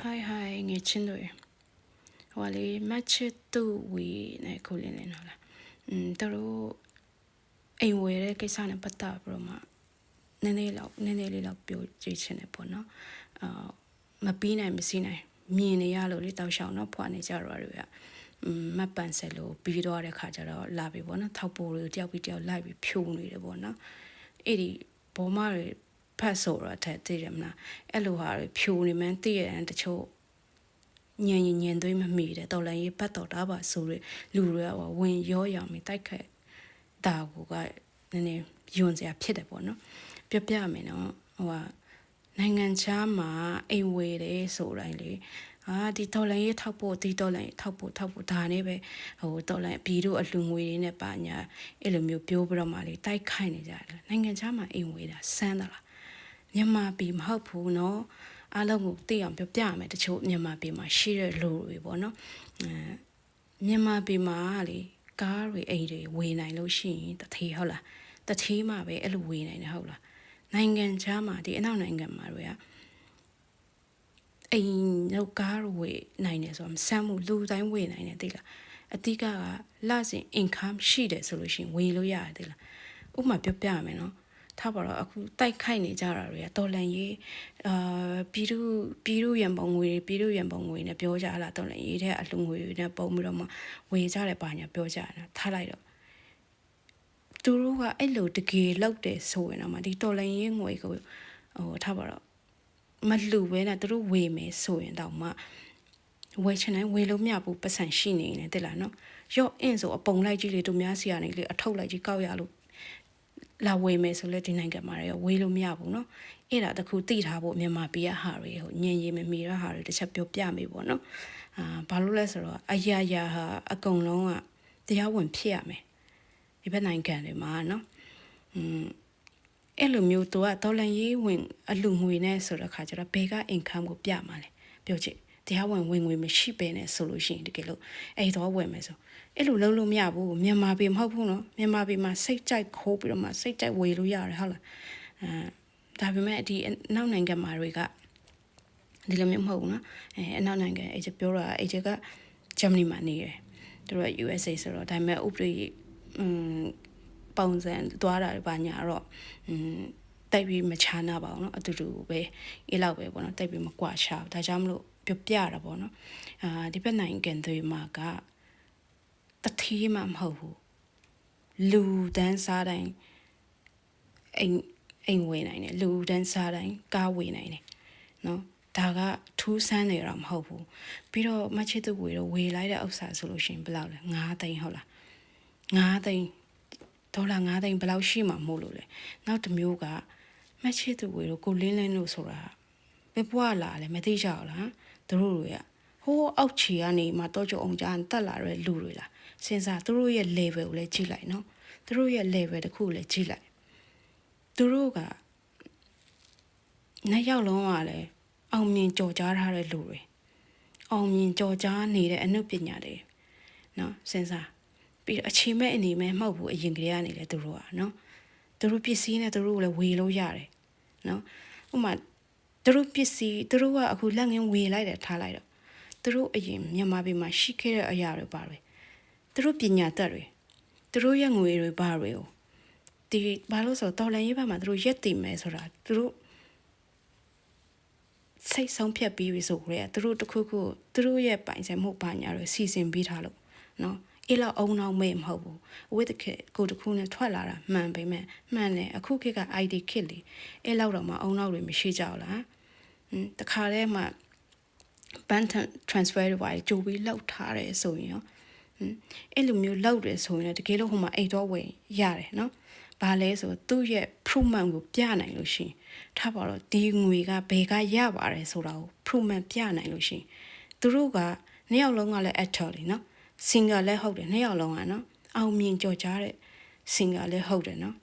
ဟိုင်ဟိုင်ငေချင်းတို့ဟိုလေမတ်ချစ်တူဝီနဲ့ခုလင်းနေတော့လားอืมတို့အိမ်ဝယ်တဲ့ကိစ္စနဲ့ပတ်သက်ပြီးတော့မှနည်းနည်းလောက်နည်းနည်းလေးလောက်ပြောကြည့်ချင်တယ်ပေါ့နော်အာမပြီးနိုင်မစည်းနိုင်မြင်နေရလို့လေတောက်ရှောင်းတော့ဖွာနေကြတော့တွေကမတ်ပန်ဆက်လို့ပြီးတော့တဲ့ခါကျတော့လာပြီပေါ့နော်ထောက်ပိုးတွေကိုတယောက်ပြီးတယောက်လိုက်ပြီးဖြိုးနေတယ်ပေါ့နော်အဲ့ဒီဘောမတွေ ဖတ်ဆိုတော့တဲ့သိတယ်မလားအဲ့လိုဟာတွေဖြိုးနေမှန်းသိရတယ်တချို့ညင်ညင်သွေးမမိတယ်တော်လည်းရေးပတ်တော်တာပါဆိုရလူတွေကဝင်ရောရောင်ပြီးတိုက်ခတ်ဒါကိုကနည်းနည်းယွန်စရာဖြစ်တယ်ပေါ့နော်ပြပြမယ်နော်ဟိုကနိုင်ငံခြားမှာအိမ်ဝေတယ်ဆိုတိုင်းလေအာဒီတော်လိုင်းရေးထောက်ဖို့ဒီတော်လိုင်းထောက်ဖို့ထောက်ဖို့ဒါနဲ့ပဲဟိုတော်လိုင်းပြည်တို့အလှငွေတွေနဲ့ပါညာအဲ့လိုမျိုးပြောပြတော့မှလေတိုက်ခိုက်နေကြတယ်နိုင်ငံခြားမှာအိမ်ဝေတာစမ်းတာလား မြန်မာပြည်မဟုတ်ဘူးเนาะအားလုံးကိုသိအောင်ပြောပြရမယ်တချို့မြန်မာပြည်မှာရှိတဲ့လူတွေပေါ့နော်အဲမြန်မာပြည်မှာလေကားတွေအိမ်တွေဝေနိုင်လို့ရှိရင်တထေးဟုတ်လားတထေးမှပဲအဲ့လိုဝေနိုင်တယ်ဟုတ်လားနိုင်ငံခြားမှာဒီအနောက်နိုင်ငံမှာတွေကအိမ်ရောက်ကားဝေနိုင်တယ်ဆိုတော့မဆမ်းမှုလူတိုင်းဝေနိုင်တယ်သိလားအတိကကလစဉ် income ရှိတယ်ဆိုလို့ရှိရင်ဝေလို့ရတယ်သိလားဥပမာပြောပြရမယ်နော် ထားပါတော့အခုတိုက်ခိုက်နေကြတာတွေကတော်လန်ရေးအာပြည်သူပြည်သူရန်ပုံငွေပြည်သူရန်ပုံငွေနဲ့ပြောကြလားတော်လန်ရေးတဲ့အလှငွေတွေနဲ့ပုံပြီးတော့မှဝေကြတယ်ပါညာပြောကြတာထားလိုက်တော့သူတို့ကအဲ့လိုတကယ်လောက်တယ်ဆိုရင်တော့မှဒီတော်လန်ရေးငွေကိုဟိုထားပါတော့မလှူပဲနဲ့သူတို့ဝေမယ်ဆိုရင်တော့မှဝယ်ချင်တိုင်းဝယ်လို့မရဘူးပတ်စံရှိနေတယ်တဲ့လားနော်ရော့အင်းဆိုအပုံလိုက်ကြီးလေတို့များစီရနေလေအထုတ်လိုက်ကြီးကောက်ရလို့ လာဝေမယ်ဆိုလဲဒီနိုင်ငံမှာရောဝေလို့မရဘူးเนาะအဲ့ဒါတခုသိထားဖို့မြန်မာပြည်ကဟာတွေဟိုညင်ရည်မမီရဟာတွေတစ်ချက်ပြောပြမေးပေါ့เนาะအာဘာလို့လဲဆိုတော့အရာရာဟာအကုန်လုံးကတရားဝင်ဖြစ်ရမယ်ဒီဘက်နိုင်ငံတွေမှာเนาะอืมအဲ့လိုမျိုးတော့တော်လန်ရေးဝင်အလူငွေနဲ့ဆိုတဲ့ခါကျတော့ဘေက income ကိုပြမှာလေပြောချင် တရားဝင်ဝင်ငွေမရှိပဲနဲ့ဆိုလို့ရှိရင်တကယ်လို့အဲ့တော့ဝင်မယ်ဆိုအဲ့လိုလုံးလို့မရဘူးမြန်မာပြည်မဟုတ်ဘူးနော်မြန်မာပြည်မှာစိတ်ကြိုက်ခိုးပြီးတော့မှစိတ်ကြိုက်ဝေလို့ရတယ်ဟုတ်လားအဲဒါပေမဲ့ဒီနောက်နိုင်ငံမှာတွေကဒီလိုမျိုးမဟုတ်ဘူးနော်အဲအနောက်နိုင်ငံအဲ့ကျပြောတာအဲ့ကျကဂျာမနီမှာနေတယ်သူတို့က USA ဆိုတော့ဒါပေမဲ့ဥပဒေอืมပုံစံသွားတာဘာညာတော့อืมတိုက်ပြီးမချာနာပါဘူးเนาะအတူတူပဲအေးလောက်ပဲပေါ့เนาะတိုက်ပြီးမကွာချဘူးဒါကြောင့်မလို့ ပြောပြတာပေါ့နော်အာဒီဘက်နိုင်ငံတွေမှာကတထေးမှမဟုတ်ဘူးလူတန်းစားတိုင်းအိမ်အိမ်ဝင်နိုင်တယ်လူတန်းစားတိုင်းကားဝင်နိုင်တယ်နော်ဒါကထူးဆန်းနေတော့မဟုတ်ဘူးပြီးတော့မချစ်သူဝေတော့ဝေလိုက်တဲ့ဥစ္စာဆိုလို့ရှိရင်ဘယ်လောက်လဲ9သိန်းဟုတ်လား9သိန်းဒေါ်လာ9သိန်းဘယ်လောက်ရှိမှမို့လို့လဲနောက်တစ်မျိုးကမချစ်သူဝေတော့ကိုလင်းလင်းလို့ဆိုတာဘယ်ဘွားလာလဲမသိကြဘူးလား သူတို့တွေကဟိုးအောက်ခြေကနေမှတော့ကြအောင်ကြာတက်လာတဲ့လူတွေလားစဉ်းစားသူတို့ရဲ့ level ကိုလည်းကြည့်လိုက်နော်သူတို့ရဲ့ level တစ်ခုကိုလည်းကြည့်လိုက်သူတို့ကနှစ်ယောက်လုံးကလည်းအောင်မြင်ကြော်ကြားထားတဲ့လူတွေအောင်မြင်ကြော်ကြားနေတဲ့အနုပညာတွေနော်စဉ်းစားပြီးတော့အခြေမဲ့အနေမဲ့မဟုတ်ဘူးအရင်ကတည်းကနေလေသူတို့ကနော်သူတို့ပစ္စည်းနဲ့သူတို့ကိုလည်းဝေလို့ရတယ်နော်ဥပမာသူ တို့ပစ္စည်းသူတို့ကအခုလက်ငင်းဝေလိုက်တယ်ထားလိုက်တော့သူတို့အရင်မြန်မာပြည်မှာရှိခဲ့တဲ့အရာတွေပါပဲသူတို့ပညာတတ်တွေသူတို့ရဲ့ငွေတွေဘာတွေကိုဒီဘာလို့ဆိုတော့တော်လန်ရေးဘက်မှာသူတို့ရက်တည်မယ်ဆိုတာသူတို့စိတ်ဆုံးဖြတ်ပြီးပြီဆိုကြရသူတို့တခုခုသူတို့ရဲ့ပိုင်ဆိုင်မှုဘာညာတွေစီစဉ်ပေးထားလို့နော်အေးလောက်အုံနောက်မေ့မဟုတ်ဘူးအဝိတခေကိုတခုနဲ့ထွက်လာတာမှန်ပေမဲ့မှန်တယ်အခုခေတ်က ID ခေတ်လေအေးလောက်တော့မှအုံနောက်တွေမရှိကြဘူးလားဟမ် တခါတည်းမှ bank transfer တွေပါကြိုပြီးလောက်ထားတယ်ဆိုရင်ရောဟမ်အဲ့လိုမျိုးလောက်တယ်ဆိုရင်လည်းတကယ်လို့ဟိုမှာအိတ်တော့ဝင်ရတယ်နော်ဘာလဲဆိုသူ့ရဲ့ proof ကိုပြနိုင်လို့ရှိရင်ထားပါတော့ဒီငွေကဘယ်ကရပါတယ်ဆိုတာကို proof ပြနိုင်လို့ရှိရင်သူတို့ကနှစ်ယောက်လုံးကလည်း actor လीနော် singer လည်းဟုတ်တယ်နှစ်ယောက်လုံးကနော်အောင်မြင်ကြော်ကြားတဲ့ singer လည်းဟုတ်တယ်နော်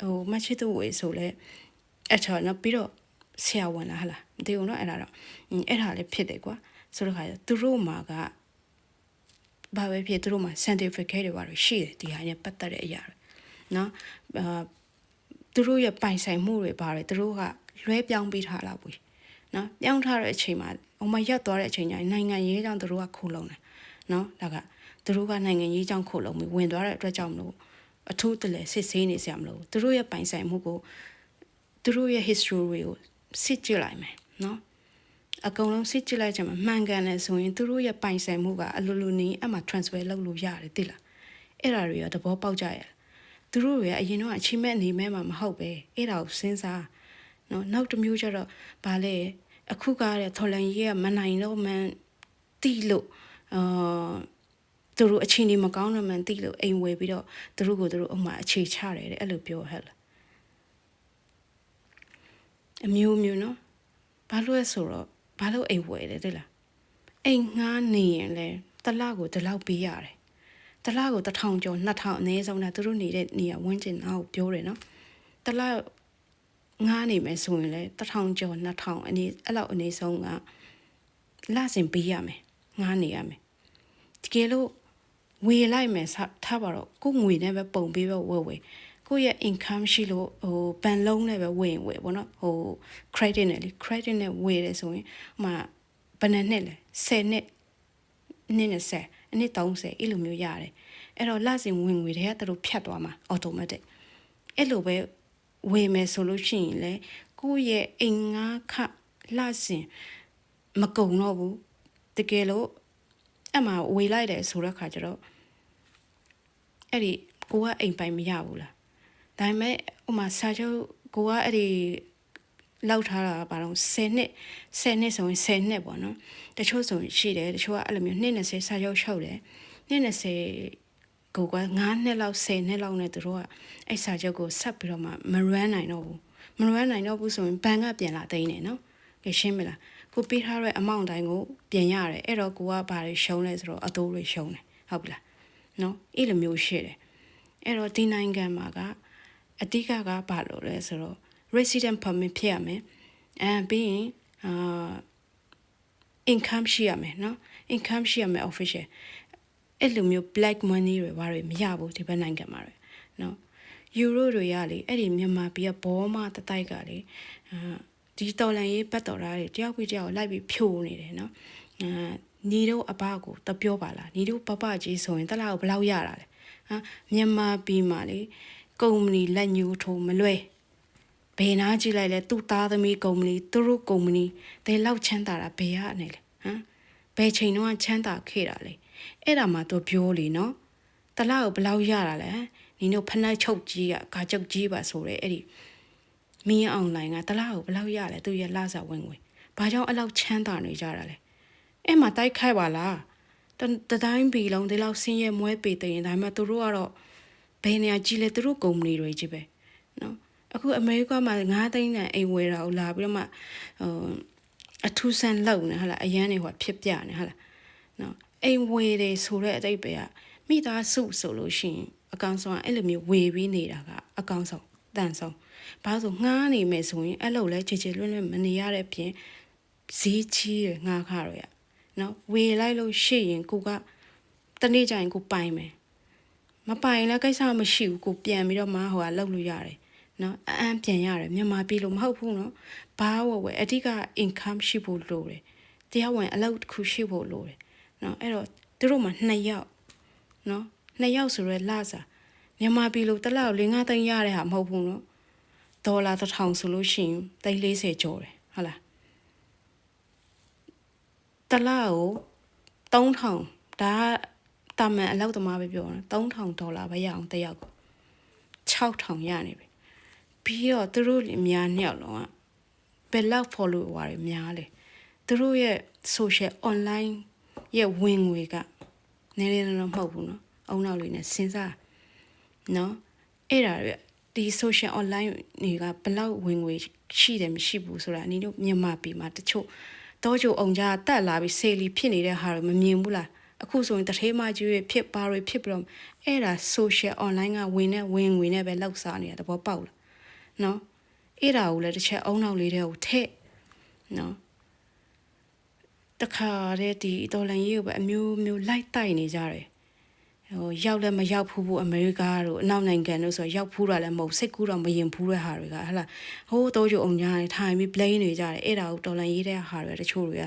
ဟိုမချစ်သူဝေဆိုလဲ actor နော်ပြီးတော့ ဆရာဝန်လားဟလားမသိဘူးနော်အဲ့ဒါတော့အဲ့ဒါလည်းဖြစ်တယ်ကွာဆိုတော့ခါသူတို့မှာကဘာပဲဖြစ်သူတို့မှာ certificate တွေပါလို့ရှိတယ်ဒီဟာနဲ့ပတ်သက်တဲ့အရာတွေနော်အာသူတို့ရဲ့ပိုင်ဆိုင်မှုတွေပါတယ်သူတို့ကလွဲပြောင်းပေးထားလာဘူးနော်ပြောင်းထားတဲ့အချိန်မှာဟိုမှာရက်သွားတဲ့အချိန်ကျရင်နိုင်ငံရေးကြောင့်သူတို့ကခိုးလုံတယ်နော်ဒါကသူတို့ကနိုင်ငံရေးကြောင့်ခိုးလုံပြီးဝင်သွားတဲ့အတွက်ကြောင့်မလို့အထူးတလဲစစ်ဆေးနေစရာမလိုသူတို့ရဲ့ပိုင်ဆိုင်မှုကိုသူတို့ရဲ့ history ကို စစ်ကြည့်လိုက်မယ်နော်အကုန်လုံးစစ်ကြည့်လိုက်ကြမှာမှန်ကန်တယ်ဆိုရင်သူတို့ရဲ့ပိုင်ဆိုင်မှုကအလိုလိုနေအမှ transfer လုပ်လို့ရတယ်တိလားအဲ့ဒါတွေရောသဘောပေါက်ကြရသူတို့ရဲ့အရင်တော့အချိန်မဲ့နေမဲ့မှာမဟုတ်ပဲအဲ့ဒါကိုစဉ်းစားနော်နောက်တစ်မျိုးကျတော့ဗာလဲအခုကတဲ့ထော်လန်ကြီးကမနိုင်တော့မှန်တိလို့အာသူတို့အချိန်ကြီးမကောင်းတော့မှန်တိလို့အိမ်ဝယ်ပြီးတော့သူတို့ကိုသူတို့အမှအခြေချတယ်တဲ့အဲ့လိုပြောဟဲ့လား အမျိုးမျိုးနော်ဘာလို့လဲဆိုတော့ဘာလို့အိမ်ဝယ်တယ်တဲ့လားအိမ်ငှားနေရင်လဲတလကိုဒီလောက်ပေးရတယ်တလကို1000ကျော်2000အနည်းဆုံးတာသူတို့နေတဲ့နေရာဝန်းကျင်အောင်ပြောတယ်နော်တလငားနေမယ်ဆိုရင်လဲ1000ကျော်2000အနည်းအဲ့လောက်အနည်းဆုံးကလစဉ်ပေးရမယ်ငားနေရမယ်တကယ်လို့ဝေလိုက်မယ်ထားပါတော့ကိုငွေနဲ့ပဲပုံပေးပဲဝယ်ဝယ် ကိုယ့်ရဲ့ income ရှိလို့ဟိုဘန်လုံးနဲ့ပဲဝင်ဝယ်ပေါ့နော်ဟို credit နဲ့လေ credit နဲ့ဝယ်တယ်ဆိုရင်ဟိုမှာဘယ်နှစ်နှစ်လဲ10နှစ်နှစ်နဲ့10အနှစ်30အဲ့လိုမျိုးရတယ်အဲ့တော့လစဉ်ဝင်ငွေတွေကသူတို့ဖြတ်သွားမှာ automatic အဲ့လိုပဲဝယ်မယ်ဆိုလို့ရှိရင်လေကိုယ့်ရဲ့အိမ်ငါးခလစဉ်မကုံတော့ဘူးတကယ်လို့အဲ့မှာဝေလိုက်တယ်ဆိုတဲ့ခါကျတော့အဲ့ဒီကိုကအိမ်ပိုင်မရဘူးလား ဒါပေမဲ့ဥမာစာချုပ်ကိုကအဲ့ဒီလောက်ထားတာဘာလို့10နှစ်10နှစ်ဆိုရင်10နှစ်ပေါ့နော်တချို့ဆိုရင်ရှိတယ်တချို့ကအဲ့လိုမျိုး220စာချုပ်ချုပ်တယ်220ကိုက9နှစ်လောက်10နှစ်လောက်နဲ့သူတို့ကအဲ့စာချုပ်ကိုဆက်ပြီးတော့မှမရမ်းနိုင်တော့ဘူးမရမ်းနိုင်တော့ဘူးဆိုရင်ဘဏ်ကပြန်လာသိမ်းတယ်နော်ကဲရှင်းမလားကိုပေးထားတဲ့အမောင့်တိုင်းကိုပြင်ရတယ်အဲ့တော့ကိုကဘာတွေရှုံးလဲဆိုတော့အတိုးတွေရှုံးတယ်ဟုတ်ပြီလားနော်အဲ့လိုမျိုးရှိတယ်အဲ့တော့ဒီနိုင်ငံမှာက အတိကကဘာလို့လဲဆိုတော့ resident permit ဖြစ်ရမယ်အဲပြီးရင်အာ income ရှိရမယ်နော် income ရှိရမယ် official အဲ့လိုမျိုး black money တွေဘာတွေမရဘူးဒီဘက်နိုင်ငံမှာတွေနော်ယူရိုတွေကလေအဲ့ဒီမြန်မာပြည်ကဘောမတတိုက်ကလေအာဒီတော်လန်ရေးပတ်တော်သားတွေတယောက်ပြီးတယောက်လိုက်ပြီးဖြိုနေတယ်နော်အာညီတို့အဘကိုတပြောပါလားညီတို့ပပကြီးဆိုရင်တလားကိုဘယ်လောက်ရတာလဲဟာမြန်မာပြည်မှာလေ ကုမ္ပဏီလက်ညှိုးထိုးမလွဲဘယ်နာကြည့်လိုက်လဲသူ့သားသမီးကုမ္ပဏီသူတို့ကုမ္ပဏီတဲလောက်ချမ်းသာတာဘယ်ရနေလဲဟမ်ဘယ်ချိန်တော့ချမ်းသာခဲ့တာလဲအဲ့ဒါမှသူပြောလေနော်တလားကိုဘယ်လောက်ရတာလဲနင်တို့ဖနှက်ချုပ်ကြီးကဂါချုပ်ကြီးပါဆိုရဲအဲ့ဒီမင်းအွန်လိုင်းကတလားကိုဘယ်လောက်ရလဲသူရဲ့လစာဝင်ငွေဘာကြောင့်အဲ့လောက်ချမ်းသာနေကြတာလဲအဲ့မှာတိုက်ခိုက်ပါလားတတိုင်းပြည်လုံးဒီလောက်ဆင်းရဲမွဲပေတဲ့ရင်ဒါပေမဲ့သူတို့ကတော့ ဘယ်နေရာကြီးလဲသူတို့ကုမ္ပဏီတွေကြီးပဲနော်အခုအမေရိကမှာ9သိန်းနဲ့အိမ်ဝယ်တာကိုလာပြီးတော့မှဟိုအထူးဆန်းလောက်နေဟာလားအရန်နေဟိုဖြစ်ပြနေဟာလားနော်အိမ်ဝယ်တယ်ဆိုတဲ့အတိတ်ပဲကမိသားစုဆိုလို့ရှိရင်အကောင်ဆုံးအဲ့လိုမျိုးဝယ်ပြီးနေတာကအကောင်ဆုံးတန်ဆုံးဘာလို့ငှားနေမယ်ဆိုရင်အဲ့လိုလဲချေချေလွန်းလွန်းမနေရတဲ့ပြင်ဈေးကြီးရငှားခါတော့ရနော်ဝေလိုက်လို့ရှိရင်ကိုကတနေ့ကျရင်ကိုပိုင်မယ် မပိုင်လည်းကိစ္စမရှိဘူးကိုပြန်ပြီးတော့မှဟိုကလောက်လို့ရတယ်နော်အအံပြန်ရတယ်မြန်မာပြည်လိုမဟုတ်ဘူးနော်ဘာဝဝယ်အဓိက income ရှိဖို့လိုတယ်တရားဝင်အလုပ်တစ်ခုရှိဖို့လိုတယ်နော်အဲ့တော့သူတို့မှနှစ်ယောက်နော်နှစ်ယောက်ဆိုရဲလာစားမြန်မာပြည်လိုတစ်လောက်၄၅သိန်းရတဲ့ဟာမဟုတ်ဘူးနော်ဒေါ်လာတစ်ထောင်ဆိုလို့ရှိရင်သိန်း40ကျော်တယ်ဟုတ်လားတစ်လောက်ကို3000ဒါ တာမန်အလောက်သမားပဲပြောတာ3000ဒေါ်လာပဲရအောင်တယောက်ကို6000ရနေပြီပြီးတော့သူတို့များနှစ်ယောက်လုံးကဘယ်လောက် follower တွေများလဲသူတို့ရဲ့ social online ရဲ့ဝင်ငွေကနည်းနည်းတော့မဟုတ်ဘူးเนาะအုံနောက်လေးနဲ့စဉ်းစားเนาะအဲ့ဒါတွေဒီ social online တွေကဘယ်လောက်ဝင်ငွေရှိတယ်မရှိဘူးဆိုတာအနည်းတို့မြန်မာပြည်မှာတချို့တော့ချိုအောင်ကြတက်လာပြီးဆေလီဖြစ်နေတဲ့ဟာတွေမမြင်ဘူးလား အခုဆိုရင်တထေးမကြီးတွေဖြစ်ပါတွေဖြစ်ပြီးတော့အဲ့ဒါ social online ကဝင်နေဝင်ငွေနဲ့ပဲလောက်စားနေတာတဘောပေါက်လားနော်အဲ့ဒါကိုလည်းတစ်ချက်အုံနောက်လေးတဲ့ကိုထည့်နော်တခါတည်းဒီတော်လန်ရေးကိုပဲအမျိုးမျိုးလိုက်တိုက်နေကြတယ်ဟဟိုရောက်လည်းမရောက်ဘူးဘူးအမေရိကတို့အနောက်နိုင်ငံတို့ဆိုရောက်ဖူးတာလည်းမဟုတ်စိတ်ကူးတော့မရင်ဖူးတဲ့ဟာတွေကဟဟလာဟိုးတော့ကြုံညာထိုင်ပြီး plane နေကြတယ်အဲ့ဒါကိုတော်လန်ရေးတဲ့ဟာတွေတချို့တွေက